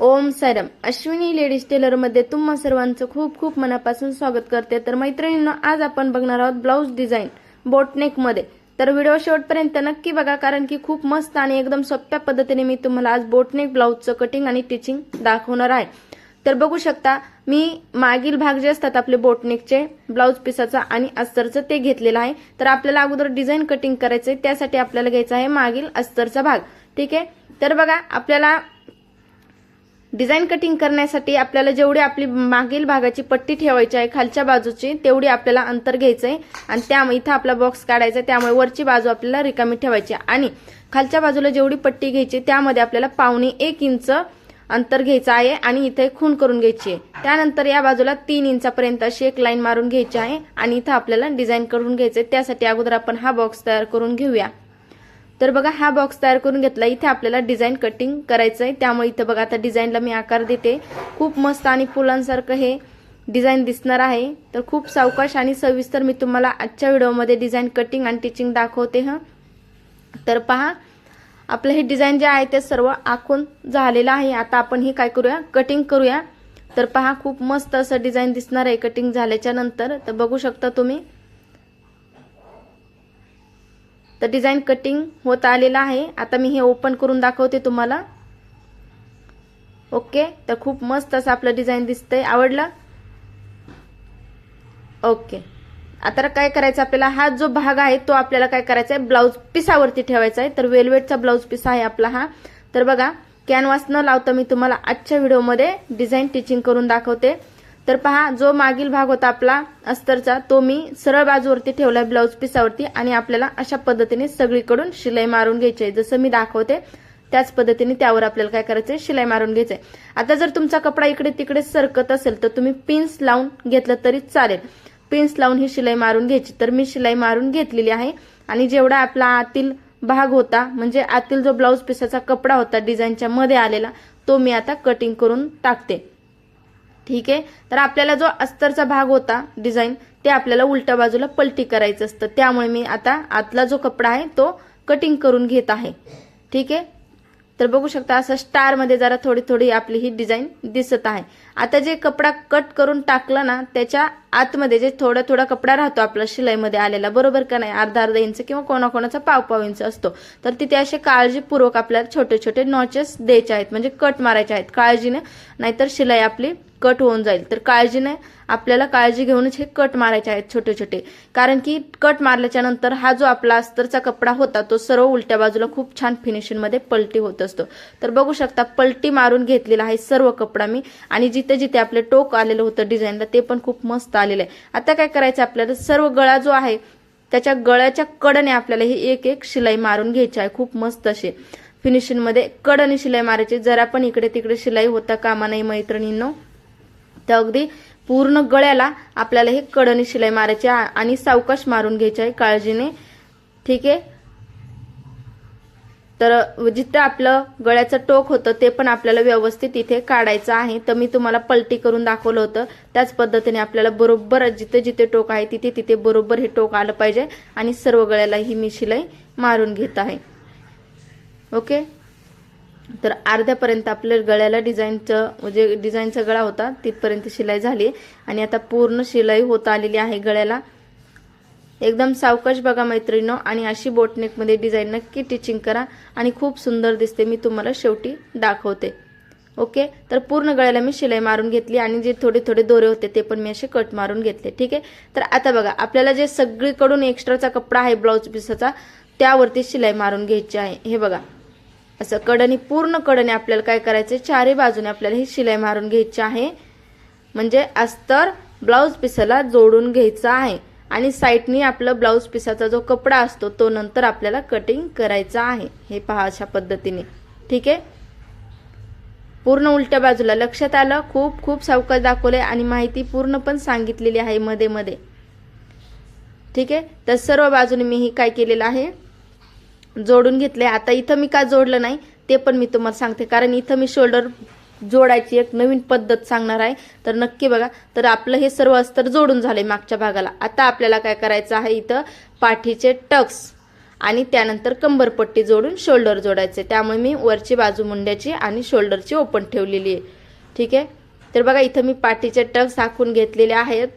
ओम सरम. अश्विनी लेडीज टेलरमध्ये तुम्हा सर्वांचं खूप खूप मनापासून स्वागत करते. तर मैत्रिणींनो आज आपण बघणार आहोत ब्लाऊज डिझाईन बोटनेकमध्ये तर व्हिडिओ शेवटपर्यंत नक्की बघा कारण की खूप मस्त आणि एकदम सोप्या पद्धतीने मी तुम्हाला आज बोटनेक ब्लाऊजचं कटिंग आणि टिचिंग दाखवणार आहे. तर बघू शकता मी मागील भाग जे असतात आपले बोटनेकचे ब्लाऊज पिसाचा आणि अस्तरचं ते घेतलेलं आहे. तर आपल्याला अगोदर डिझाईन कटिंग करायचं आहे त्यासाठी आपल्याला घ्यायचा आहे मागील अस्तरचा भाग. ठीक आहे? तर बघा आपल्याला डिझाईन कटिंग करण्यासाठी आपल्याला जेवढी आपली मागील भागाची पट्टी ठेवायची आहे खालच्या बाजूची तेवढी आपल्याला अंतर घ्यायचं आहे. आणि त्यामुळे इथं आपला बॉक्स काढायचा आहे त्यामुळे वरची बाजू आपल्याला रिकामी ठेवायची आहे. आणि खालच्या बाजूला जेवढी पट्टी घ्यायची त्यामध्ये आपल्याला पावणे एक इंच अंतर घ्यायचं आहे आणि इथे खून करून घ्यायची आहे. त्यानंतर या बाजूला तीन इंचापर्यंत अशी एक लाईन मारून घ्यायची आहे आणि इथं आपल्याला डिझाईन करून घ्यायचं आहे. त्यासाठी अगोदर आपण हा बॉक्स तयार करून घेऊया. तर बघा हा बॉक्स तयार करून घेतला. इथे आपल्याला डिझाईन कटिंग करायचं आहे त्यामुळे इथं बघा आता डिझाईनला मी आकार देते. खूप मस्त आणि फुलांसारखं हे डिझाईन दिसणार आहे. तर खूप सावकाश आणि सविस्तर मी तुम्हाला आजच्या व्हिडिओमध्ये डिझाईन कटिंग आणि टिचिंग दाखवते हं. तर पहा आपलं हे डिझाईन जे आहे ते सर्व आखून झालेलं आहे. आता आपण हे काय करूया? कटिंग करूया. तर पहा खूप मस्त असं डिझाईन दिसणार आहे कटिंग झाल्याच्यानंतर. तर बघू शकता तुम्ही. तर डिझाईन कटिंग होत आलेलं आहे. आता मी हे ओपन करून दाखवते तुम्हाला. ओके तर खूप मस्त असं आपलं डिझाईन दिसतंय. आवडलं? ओके आता काय करायचं? आपल्याला हा जो भाग आहे तो आपल्याला काय करायचा आहे ब्लाऊज पिसावरती ठेवायचा आहे. तर वेलवेटचा ब्लाऊज पिस आहे आपला हा. तर बघा कॅनव्हास न लावता मी तुम्हाला आजच्या व्हिडिओमध्ये डिझाईन टिचिंग करून दाखवते. तर पहा जो मागील भाग होता आपला अस्तरचा तो मी सरळ बाजूवरती ठेवला ब्लाऊज पिसावरती आणि आपल्याला अशा पद्धतीने सगळीकडून शिलाई मारून घ्यायची आहे. जसं मी दाखवते त्याच पद्धतीने त्यावर आपल्याला काय करायचंय? शिलाई मारून घ्यायचंय. आता जर तुमचा कपडा इकडे तिकडे सरकत असेल तर तुम्ही पिन्स लावून घेतलं तरी चालेल. पिन्स लावून ही शिलाई मारून घ्यायची. तर मी शिलाई मारून घेतलेली आहे आणि जेवढा आपला आतील भाग होता म्हणजे आतील जो ब्लाऊज पिसाचा कपडा होता डिझाईनच्या मध्ये आलेला तो मी आता कटिंग करून टाकते. ठीक आहे? तर आपल्याला जो अस्तरचा भाग होता डिझाईन ते आपल्याला उलट्या बाजूला पलटी करायचं असतं. त्यामुळे मी आता आतला जो कपडा आहे तो कटिंग करून घेत आहे. ठीक आहे? तर बघू शकता असं स्टारमध्ये जरा थोडी थोडी आपली ही डिझाईन दिसत आहे. आता जे कपडा कट करून टाकला ना त्याच्या आतमध्ये जे थोडा थोडा कपडा राहतो आपला शिलाईमध्ये आलेला बरोबर का नाही? अर्धा अर्धा इंच किंवा कोणाकोणाचा पाव पाव इंच असतो. तर तिथे असे काळजीपूर्वक आपल्याला छोटे छोटे नॉचेस द्यायचे आहेत म्हणजे कट मारायचे आहेत. काळजीने नाहीतर शिलाई आपली कट होऊन जाईल. तर काळजीने आपल्याला काळजी घेऊनच हे कट मारायचे आहेत छोटे छोटे. कारण की कट मारल्याच्या नंतर हा जो आपला अस्तरचा कपडा होता तो सर्व उलट्या बाजूला खूप छान फिनिशिंगमध्ये पलटी होत असतो. तर बघू शकता पलटी मारून घेतलेला आहे सर्व कपडा मी. आणि जी जिथे जिथे आपलं टोक आलेलं होतं डिझाईनला ते पण खूप मस्त आलेलं आहे. आता काय करायचं आपल्याला? सर्व गळा जो आहे त्याच्या गळ्याच्या कडने आपल्याला ही एक एक शिलाई मारून घ्यायची आहे. खूप मस्त असे फिनिशिंगमध्ये कडने शिलाई मारायची. जरा पण इकडे तिकडे शिलाई होता कामा नाही मैत्रिणींनो. तर अगदी पूर्ण गळ्याला आपल्याला हे कडने शिलाई मारायची आहे आणि सावकाश मारून घ्यायची आहे काळजीने. ठीक आहे? तर जिथं आपलं गळ्याचं टोक होतं ते पण आपल्याला व्यवस्थित इथे काढायचं आहे. तर मी तुम्हाला पलटी करून दाखवलं होतं. त्याच पद्धतीने आपल्याला बरोबर जिथे जिथे टोक आहे तिथे तिथे बरोबर हे टोक आलं पाहिजे. आणि सर्व गळ्याला ही मी शिलाई मारून घेत आहे. ओके? तर अर्ध्यापर्यंत आपल्या गळ्याला डिझाईनचं म्हणजे डिझाईनचा गळा होता तिथपर्यंत शिलाई झाली. आणि आता पूर्ण शिलाई होत आलेली आहे गळ्याला. एकदम सावकाश बघा मैत्रिणीनो. आणि अशी बोटनेकमध्ये डिझाईन नक्की टिचिंग करा. आणि खूप सुंदर दिसते. मी तुम्हाला शेवटी दाखवते. ओके तर पूर्ण गळ्याला मी शिलाई मारून घेतली. आणि जे थोडे थोडे दोरे होते ते पण मी असे कट मारून घेतले. ठीक आहे? तर आता बघा आपल्याला जे सगळीकडून एक्स्ट्राचा कपडा आहे ब्लाऊज पिसाचा त्यावरती शिलाई मारून घ्यायची आहे. हे बघा. असं कडणी पूर्ण कडने आपल्याला काय करायचं चारही बाजूने आपल्याला ही शिलाई मारून घ्यायची आहे. म्हणजे अस्तर ब्लाऊज पिसाला जोडून घ्यायचा आहे. आणि साईडनी आपलं ब्लाऊज पिसाचा जो कपडा असतो तो नंतर आपल्याला कटिंग करायचा आहे. हे पहा अशा पद्धतीने. ठीक आहे? पूर्ण उलट्या बाजूला लक्षात आलं? खूप खूप सावकाश दाखवले आणि माहिती पूर्ण पण सांगितलेली आहे मध्ये मध्ये. ठीक आहे? तर सर्व बाजूने मी हे काय केलेलं आहे? जोडून घेतले आता इथं मी का जोडलं नाही ते पण मी तुम्हाला सांगते. कारण इथं मी शोल्डर जोडायची एक नवीन पद्धत सांगणार आहे. तर नक्की बघा. तर आपलं हे सर्व अस्तर जोडून झालंय मागच्या भागाला. आता आपल्याला काय करायचं आहे इथं? पाठीचे टक्स आणि त्यानंतर कंबरपट्टी जोडून शोल्डर जोडायचे. त्यामुळे मी वरची बाजू मुंड्याची आणि शोल्डरची ओपन ठेवलेली आहे. ठीक आहे? तर बघा इथं मी पाठीचे टक्स आखून घेतलेले आहेत.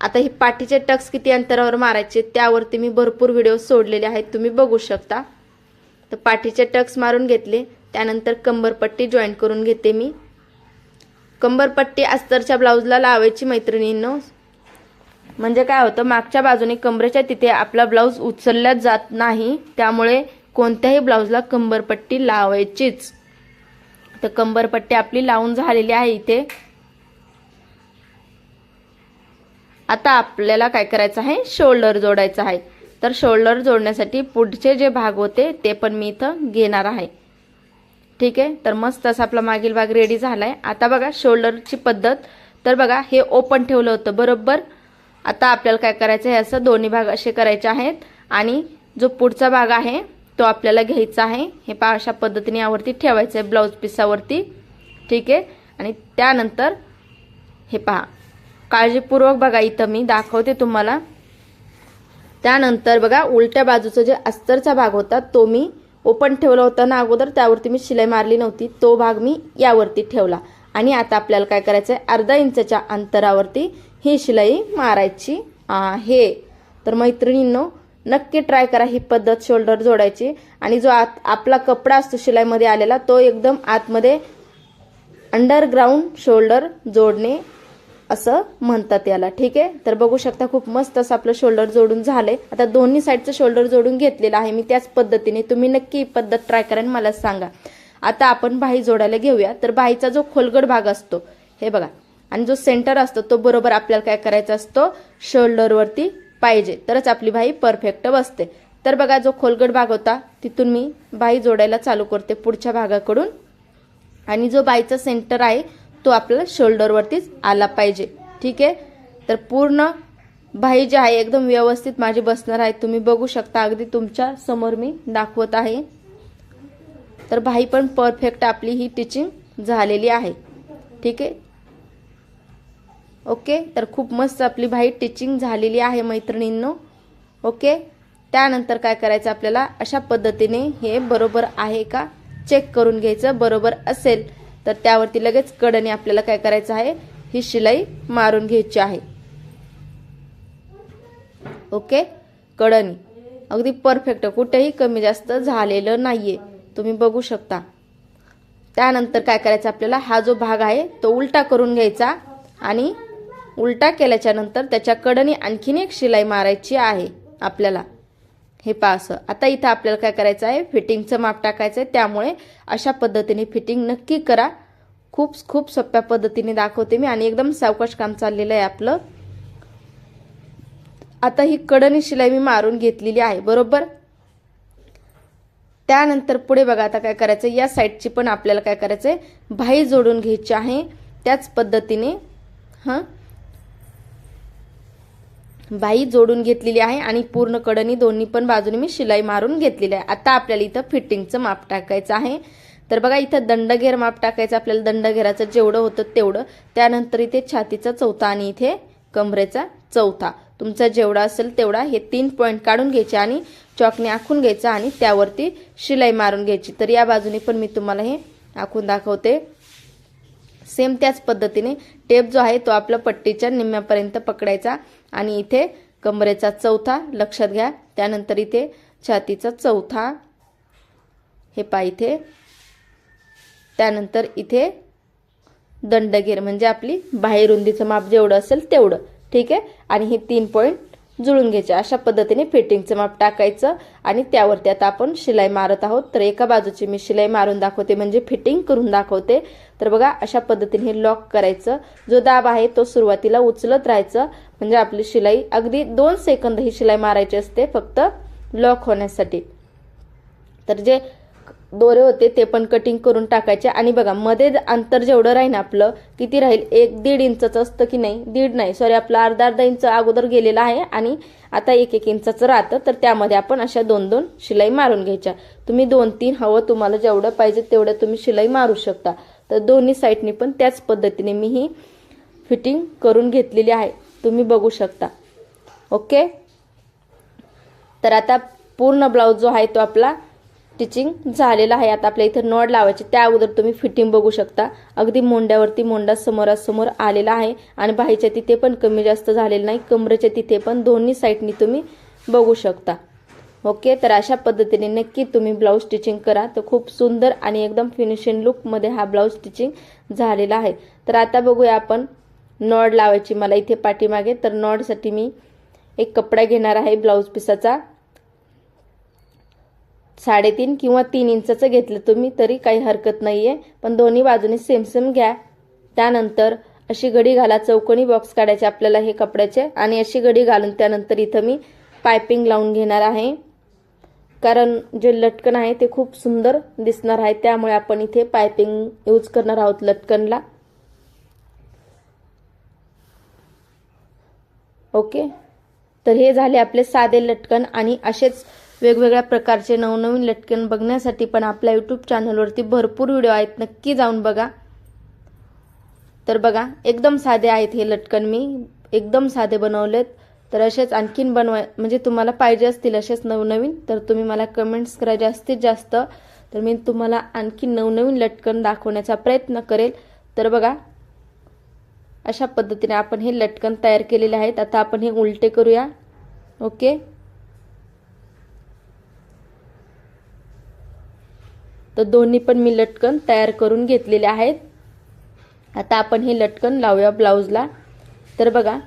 आता हे पाठीचे टक्स किती अंतरावर मारायचे त्यावरती मी भरपूर व्हिडिओ सोडलेले आहेत. तुम्ही बघू शकता. तर पाठीचे टक्स मारून घेतले. त्यानंतर कंबरपट्टी जॉईन करून घेते मी. कंबरपट्टी अस्तरच्या ब्लाऊजला लावायची मैत्रिणींनो. म्हणजे काय होतं मागच्या बाजूने कमरेच्या तिथे आपला ब्लाऊज उचलला जात नाही त्यामुळे कोणत्याही ब्लाऊजला कंबरपट्टी लावायचीच. तर कंबरपट्टी आपली लावून झालेली आहे इथे. आता आपल्याला काय करायचं आहे? शोल्डर जोडायचं आहे. तर शोल्डर जोडण्यासाठी पुढचे जे भाग होते ते पण मी इथं घेणार आहे. ठीक आहे? तर मस्त असा आपला मागील भाग रेडी झाला आहे आता बघा शोल्डरची पद्धत. तर बघा हे ओपन ठेवलं होतं बरोबर? आता आपल्याला काय करायचं आहे? असं दोन्ही भाग असे करायचे आहेत. आणि जो पुढचा भाग आहे तो आपल्याला घ्यायचा आहे. हे पा अशा पद्धतीने यावरती ठेवायचं आहे ब्लाऊज पिसावरती ठीक आहे? आणि त्यानंतर हे पहा काळजीपूर्वक बघा इथं मी दाखवते तुम्हाला. त्यानंतर बघा उलट्या बाजूचा जे अस्तरचा भाग होता तो मी ओपन ठेवला होता ना अगोदर त्यावरती मी शिलाई मारली नव्हती. तो भाग मी यावरती ठेवला. आणि आता आपल्याला काय करायचं आहे अर्धा इंचच्या अंतरावरती ही शिलाई मारायची आहे. तर मैत्रिणींनो नक्की ट्राय करा ही पद्धत शोल्डर जोडायची. आणि जो आत आपला कपडा असतो शिलाईमध्ये आलेला तो एकदम आतमध्ये अंडरग्राऊंड शोल्डर जोडणे असं म्हणतात याला. ठीक आहे? तर बघू शकता खूप मस्त असं आपलं शोल्डर जोडून झालंय. आता दोन्ही साईडचं शोल्डर जोडून घेतलेलं आहे मी त्याच पद्धतीने. तुम्ही नक्की पद्धत ट्राय करा मला सांगा. आता आपण बाही जोडायला घेऊया. तर बाहीचा जो खोलगड भाग असतो हे बघा. आणि जो सेंटर असतो तो बरोबर आपल्याला काय करायचा असतो? शोल्डरवरती पाहिजे. तरच आपली बाही परफेक्ट बसते. तर बघा जो खोलगड भाग होता तिथून मी बाही जोडायला चालू करते पुढच्या भागाकडून. आणि जो बाईचा सेंटर आहे तो आपल्याला शोल्डरवरतीच आला पाहिजे. ठीक आहे? तर पूर्ण भाई जी आहे एकदम व्यवस्थित माझी बसणार आहे तुम्ही बघू शकता अगदी तुमच्यासमोर मी दाखवत आहे. तर भाई पण परफेक्ट आपली ही टिचिंग झालेली आहे. ठीक आहे? ओके? तर खूप मस्त आपली भाई टिचिंग झालेली आहे मैत्रिणींनो. ओके? त्यानंतर काय करायचं आपल्याला? अशा पद्धतीने हे बरोबर आहे का? चेक करून घ्यायचं बरोबर असेल. तर त्यावरती लगेच कडने आपल्याला काय करायचं आहे? ही शिलाई मारून घ्यायची आहे. ओके? कडनी. अगदी परफेक्ट. कुठेही कमी जास्त झालेलं नाहीये. तुम्ही बघू शकता. त्यानंतर काय करायचं आपल्याला? हा जो भाग आहे तो उलटा करून घ्यायचा आणि उलटा केल्याच्यानंतर त्याच्या कडनी आणखीन एक शिलाई मारायची आहे आपल्याला. हे पा असं. आता इथं आपल्याला काय करायचं आहे? फिटिंगचं माप टाकायचं आहे. त्यामुळे अशा पद्धतीने फिटिंग नक्की करा. खूप खूप सोप्या पद्धतीने दाखवते मी आणि एकदम सावकाश काम चाललेलं आहे आपलं. आता ही कडनी शिलाई मी मारून घेतलेली आहे. बरोबर? त्यानंतर पुढे बघा आता काय करायचं या साईडची पण आपल्याला काय करायचं आहे? भाई जोडून घ्यायची आहे. त्याच पद्धतीने हां? बाई जोडून घेतलेली आहे आणि पूर्ण कडनी दोन्ही पण बाजूने मी शिलाई मारून घेतलेली आहे. आता आपल्याला इथं फिटिंगचं माप टाकायचं आहे. तर बघा इथं दंडघेर माप टाकायचं आपल्याला दंडघेराचं जेवढं होतं तेवढं. त्यानंतर इथे छातीचा चौथा आणि इथे कमरेचा चौथा. तुमचा जेवढा असेल तेवढा हे तीन पॉईंट काढून घ्यायचे आणि चॉकने आखून घ्यायचं आणि त्यावरती शिलाई मारून घ्यायची. तर या बाजूने पण मी तुम्हाला हे आखून दाखवते. सेम त्याच पद्धतीने टेप जो आहे तो आपला पट्टीच्या निम्म्यापर्यंत पकडायचा. आणि इथे कमरेचा चौथा लक्षात घ्या. त्यानंतर इथे छातीचा चौथा. हे पा इथे. त्यानंतर इथे दंडगेर म्हणजे आपली बाहेर रुंदीचं माप जेवढं असेल तेवढं. ठीक आहे? आणि हे तीन पॉईंट जुळून घ्यायचे. अशा पद्धतीने फिटिंगचं माप टाकायचं आणि त्यावरती आता आपण शिलाई मारत आहोत. तर एका बाजूची मी शिलाई मारून दाखवते म्हणजे फिटिंग करून दाखवते. तर बघा अशा पद्धतीने हे लॉक करायचं. जो दाब आहे तो सुरुवातीला उचलत राहायचं. म्हणजे आपली शिलाई अगदी दोन सेकंद ही शिलाई मारायची असते फक्त लॉक होण्यासाठी. तर जे दोरे होते ते पण कटिंग करून टाकायचे. आणि बघा मध्ये अंतर जेवढं राहील आपलं किती राहील? एक दीड इंचचं असतं की नाही? दीड नाही. सॉरी आपलं अर्धा अर्धा इंच अगोदर गेलेलं आहे आणि आता एक एक इंचाचं राहतं. तर त्यामध्ये आपण अशा दोन दोन शिलाई मारून घ्यायच्या. तुम्ही दोन तीन हवं तुम्हाला जेवढं पाहिजे तेवढं तुम्ही शिलाई मारू शकता. तर दोन्ही साईडनी पण त्याच पद्धतीने मी ही फिटिंग करून घेतलेली आहे. तुम्ही बघू शकता. ओके तर आता पूर्ण ब्लाऊज जो आहे तो आपला स्टिचिंग झालेलं आहे. आता आपल्या इथं नॉड लावायची त्या अगोदर तुम्ही फिटिंग बघू शकता. अगदी मोंड्यावरती मोंडा समोरासमोर आलेला आहे आणि बाहीच्या तिथे पण कमी जास्त झालेलं नाही कमरेच्या तिथे पण दोन्ही साईडनी तुम्ही बघू शकता. ओके तर अशा पद्धतीने नक्की तुम्ही ब्लाऊज स्टिचिंग करा. तर खूप सुंदर आणि एकदम फिनिशिंग लुकमध्ये हा ब्लाऊज स्टिचिंग झालेला आहे. तर आता बघूया आपण नॉड लावायची. मला इथे पाठीमागे तर नॉडसाठी मी एक कपडा घेणार आहे ब्लाऊज पिसाचा साडेतीन किंवा तीन इंचाचं घेतलं तुम्ही तरी काही हरकत नाही आहे पण दोन्ही बाजूने सेम सेम घ्या. त्यानंतर अशी घडी घाला चौकोनी बॉक्स काढायचे आपल्याला हे कपड्याचे. आणि अशी घडी घालून त्यानंतर इथं मी पायपिंग लावून घेणार आहे. कारण जे लटकन आहे ते खूप सुंदर दिसणार आहे. त्यामुळे आपण इथे पायपिंग यूज करणार आहोत लटकनला. ओके? तर हे झाले आपले साधे लटकन. आणि असेच वेगवेगळ्या प्रकारचे नवनवीन लटकन बघण्यासाठी पण आपल्या यूट्यूब चॅनलवरती भरपूर व्हिडिओ आहेत. नक्की जाऊन बघा. तर बघा एकदम साधे आहेत हे लटकन मी. एकदम साधे बनवलेत. तर असेच आणखीन बनवाय म्हणजे तुम्हाला पाहिजे असतील असेच नवनवीन तर तुम्ही मला कमेंट्स करा जास्तीत जास्त. तर मी तुम्हाला आणखी नवनवीन लटकन दाखवण्याचा प्रयत्न करेल. तर बघा अशा पद्धतीने आपण हे लटकन तयार केलेले आहेत. आता आपण हे उलटे करूया. ओके तर दोन्ही पण मी लटकन तयार करून घेतलेले आहेत. आता आपण हे लटकन लावूया ब्लाऊजला. तर बघा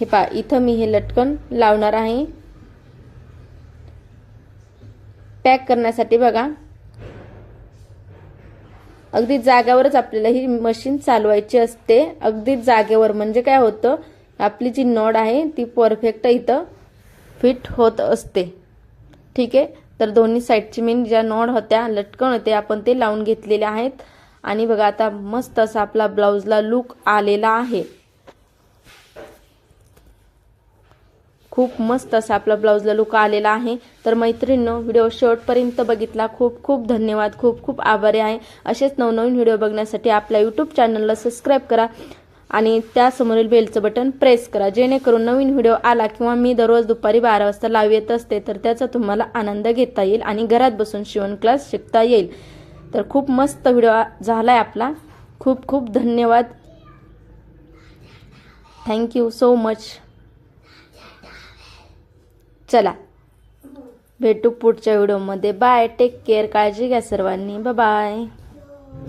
हे पा इथं मी हे लटकन लावणार आहे. पॅक करण्यासाठी बघा. अगदी जाग्यावरच आपल्याला ही मशीन चालवायची असते. अगदी जागेवर म्हणजे काय होतं आपली जी नॉड आहे ती परफेक्ट इथं फिट होत असते. ठीक आहे? तर दोन्ही साईडची मेन ज्या नॉड होत्या लटकन होते आपण ते लावून घेतलेले आहेत. आणि बघा आता मस्त असा आपला ब्लाऊजला लुक आलेला आहे. खूप मस्त असा आपला ब्लाऊजला लुक आलेला आहे. तर मैत्रिणींनो व्हिडिओ शेवटपर्यंत बघितला. खूप खूप धन्यवाद. खूप खूप आभारी आहे. असेच नवनवीन व्हिडिओ बघण्यासाठी आपल्या यूट्यूब चॅनलला सबस्क्राईब करा. आणि त्यासमोरील बेलचं बटन प्रेस करा. जेणेकरून नवीन व्हिडिओ आला किंवा मी दररोज दुपारी बारा वाजता लाव येत असते तर त्याचा तुम्हाला आनंद घेता येईल आणि घरात बसून शिवण क्लास शिकता येईल. तर खूप मस्त व्हिडिओ झाला आहे आपला. खूप खूप धन्यवाद. थँक्यू सो मच चला. भेटू पुढच्या व्हिडिओमध्ये बाय टेक केअर काळजी घ्या सर्वांनी. बाय